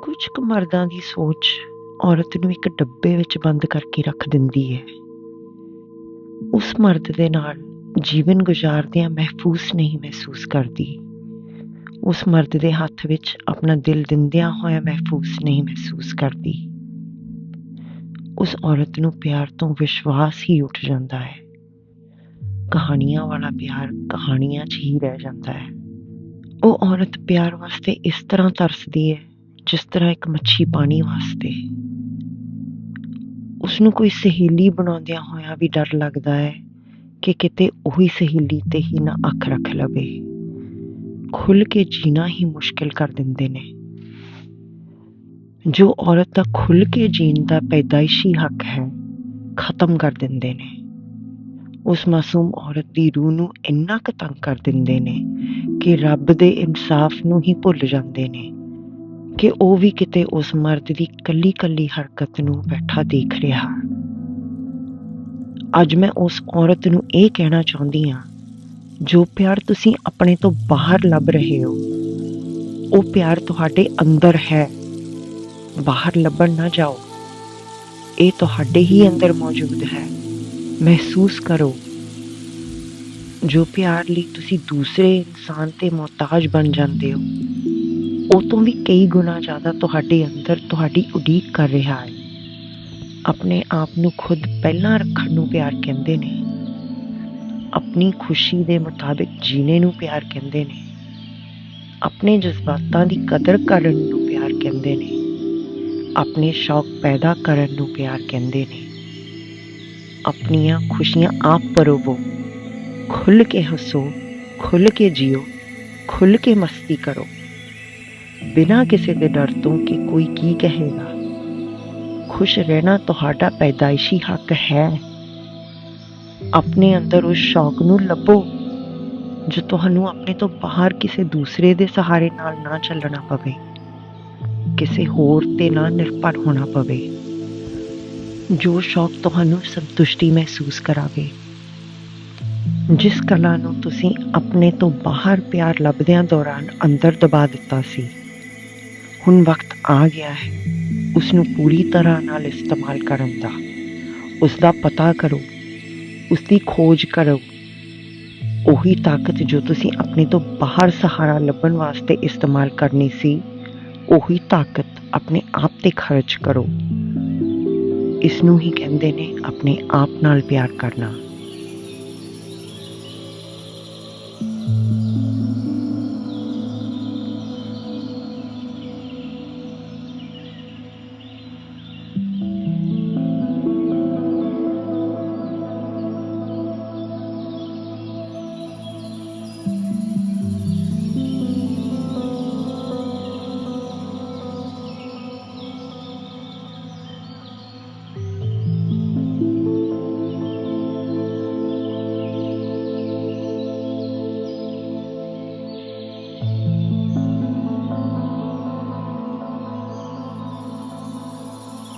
ਕੁਝ ਕੁ ਮਰਦਾਂ ਦੀ ਸੋਚ ਔਰਤ ਨੂੰ ਇੱਕ ਡੱਬੇ ਵਿੱਚ ਬੰਦ ਕਰਕੇ ਰੱਖ ਦਿੰਦੀ ਹੈ। ਉਸ ਮਰਦ ਦੇ ਨਾਲ ਜੀਵਨ ਗੁਜ਼ਾਰਦਿਆਂ ਮਹਿਫੂਜ਼ ਨਹੀਂ ਮਹਿਸੂਸ ਕਰਦੀ। ਉਸ ਮਰਦ ਦੇ ਹੱਥ ਵਿੱਚ ਆਪਣਾ ਦਿਲ ਦਿੰਦਿਆਂ ਹੋਇਆ ਮਹਿਫੂਜ਼ ਨਹੀਂ ਮਹਿਸੂਸ ਕਰਦੀ। ਉਸ ਔਰਤ ਨੂੰ ਪਿਆਰ ਤੋਂ ਵਿਸ਼ਵਾਸ ਹੀ ਉੱਠ ਜਾਂਦਾ ਹੈ। ਕਹਾਣੀਆਂ ਵਾਲਾ ਪਿਆਰ ਕਹਾਣੀਆਂ 'ਚ ਹੀ ਰਹਿ ਜਾਂਦਾ ਹੈ। ਉਹ ਔਰਤ ਪਿਆਰ ਵਾਸਤੇ ਇਸ ਤਰ੍ਹਾਂ ਤਰਸਦੀ ਹੈ ਜਿਸ ਤਰ੍ਹਾਂ ਇੱਕ ਮੱਛੀ ਪਾਣੀ ਵਾਸਤੇ। ਉਸ ਨੂੰ ਕੋਈ ਸਹੇਲੀ ਬਣਾਉਂਦਿਆਂ ਹੋਇਆਂ ਵੀ ਡਰ ਲੱਗਦਾ ਹੈ ਕਿ ਕਿਤੇ ਉਹੀ ਸਹੇਲੀ ਤੇ ਹੀ ਨਾ ਅੱਖ ਰੱਖ ਲਵੇ। ਖੁੱਲ ਕੇ ਜੀਣਾ ਹੀ ਮੁਸ਼ਕਿਲ ਕਰ ਦਿੰਦੇ ਨੇ। ਜੋ ਔਰਤ ਦਾ ਖੁੱਲ ਕੇ ਜੀਣ ਦਾ ਪੈਦਾਇਸ਼ੀ ਹੱਕ ਹੈ, ਖਤਮ ਕਰ ਦਿੰਦੇ ਨੇ। ਉਸ ਮਾਸੂਮ ਔਰਤ ਦੀ ਰੂਹ ਨੂੰ ਇੰਨਾ ਕੁ ਤੰਗ ਕਰ ਦਿੰਦੇ ਨੇ ਕਿ ਰੱਬ ਦੇ ਇਨਸਾਫ ਨੂੰ ਹੀ ਭੁੱਲ ਜਾਂਦੇ ਨੇ। ਕਿ ਉਹ ਵੀ ਕਿਤੇ ਉਸ ਮਰਦ ਦੀ ਕੱਲੀ ਕੱਲੀ ਹਰਕਤ ਨੂੰ ਬੈਠਾ ਦੇਖ ਰਿਹਾ ਅੱਜ ਮੈਂ ਉਸ ਔਰਤ ਨੂੰ ਇਹ ਕਹਿਣਾ ਚਾਹੁੰਦੀ ਹਾਂ, ਜੋ ਪਿਆਰ ਤੁਸੀਂ ਆਪਣੇ ਤੋਂ ਬਾਹਰ ਲੱਭ ਰਹੇ ਹੋ, ਉਹ ਪਿਆਰ ਤੁਹਾਡੇ ਅੰਦਰ ਹੈ। ਬਾਹਰ ਲੱਭਣ ਨਾ ਜਾਓ। ਇਹ ਤੁਹਾਡੇ ਹੀ ਅੰਦਰ ਮੌਜੂਦ ਹੈ। ਮਹਿਸੂਸ ਕਰੋ। ਜੋ ਪਿਆਰ ਲਈ ਤੁਸੀਂ ਦੂਸਰੇ ਇਨਸਾਨ ਤੇ ਮੁਹਤਾਜ ਬਣ ਜਾਂਦੇ ਹੋ ਉਹ ਤੋਂ ਵੀ ਕਈ ਗੁਣਾ ਜ਼ਿਆਦਾ ਤੁਹਾਡੇ ਅੰਦਰ ਤੁਹਾਡੀ ਉਡੀਕ ਕਰ ਰਿਹਾ ਹੈ। ਆਪਣੇ ਆਪ ਨੂੰ ਖੁਦ ਪਹਿਲਾਂ ਰੱਖਣ ਨੂੰ ਪਿਆਰ ਕਹਿੰਦੇ ਨੇ। ਆਪਣੀ ਖੁਸ਼ੀ ਦੇ ਮੁਤਾਬਿਕ ਜੀਣੇ ਨੂੰ ਪਿਆਰ ਕਹਿੰਦੇ ਨੇ। ਆਪਣੇ ਜਜ਼ਬਾਤਾਂ ਦੀ ਕਦਰ ਕਰਨ ਨੂੰ ਪਿਆਰ ਕਹਿੰਦੇ ਨੇ। ਆਪਣੇ ਸ਼ੌਕ ਪੈਦਾ ਕਰਨ ਨੂੰ ਪਿਆਰ ਕਹਿੰਦੇ ਨੇ। ਆਪਣੀਆਂ ਖੁਸ਼ੀਆਂ ਆਪ ਪਰੋਵੋ। ਖੁੱਲ ਕੇ ਹੱਸੋ ਖੁੱਲ ਕੇ ਜੀਓ ਖੁੱਲ ਕੇ ਮਸਤੀ ਕਰੋ। ਬਿਨਾਂ ਕਿਸੇ ਦੇ ਡਰ ਤੋਂ ਕਿ ਕੋਈ ਕੀ ਕਹੇਗਾ। ਖੁਸ਼ ਰਹਿਣਾ ਤੁਹਾਡਾ ਪੈਦਾਇਸ਼ੀ ਹੱਕ ਹੈ। ਆਪਣੇ ਅੰਦਰ ਉਸ ਸ਼ੌਕ ਨੂੰ ਲੱਭੋ, ਜੋ ਤੁਹਾਨੂੰ ਆਪਣੇ ਤੋਂ ਬਾਹਰ ਕਿਸੇ ਦੂਸਰੇ ਦੇ ਸਹਾਰੇ ਨਾਲ ਨਾ ਚੱਲਣਾ ਪਵੇ। ਕਿਸੇ ਹੋਰ ਤੇ ਨਾ ਨਿਰਭਰ ਹੋਣਾ ਪਵੇ। ਜੋ ਸ਼ੌਕ ਤੁਹਾਨੂੰ ਸੰਤੁਸ਼ਟੀ ਮਹਿਸੂਸ ਕਰਾਵੇ। ਜਿਸ ਕਲਾ ਨੂੰ ਤੁਸੀਂ ਆਪਣੇ ਤੋਂ ਬਾਹਰ ਪਿਆਰ ਲੱਭਦਿਆਂ ਦੌਰਾਨ ਅੰਦਰ ਦਬਾ ਦਿੱਤਾ ਸੀ। ਹੁਣ ਵਕਤ ਆ ਗਿਆ ਹੈ। ਉਸ ਨੂੰ ਪੂਰੀ ਤਰ੍ਹਾਂ ਨਾਲ ਇਸਤੇਮਾਲ ਕਰਨ ਦਾ। ਉਸ ਦਾ ਪਤਾ ਕਰੋ। ਉਸ ਦੀ ਖੋਜ ਕਰੋ। ਉਹੀ ਤਾਕਤ ਜੋ ਤੁਸੀਂ ਆਪਣੇ ਤੋਂ ਬਾਹਰ ਸਹਾਰਾ ਲੱਭਣ ਵਾਸਤੇ ਇਸਤੇਮਾਲ ਕਰਨੀ ਸੀ, ਉਹੀ ਤਾਕਤ ਆਪਣੇ ਆਪ ਤੇ ਖਰਚ ਕਰੋ। ਇਸ ਨੂੰ ਹੀ ਕਹਿੰਦੇ ਨੇ, ਆਪਣੇ ਆਪ ਨਾਲ ਪਿਆਰ ਕਰਨਾ।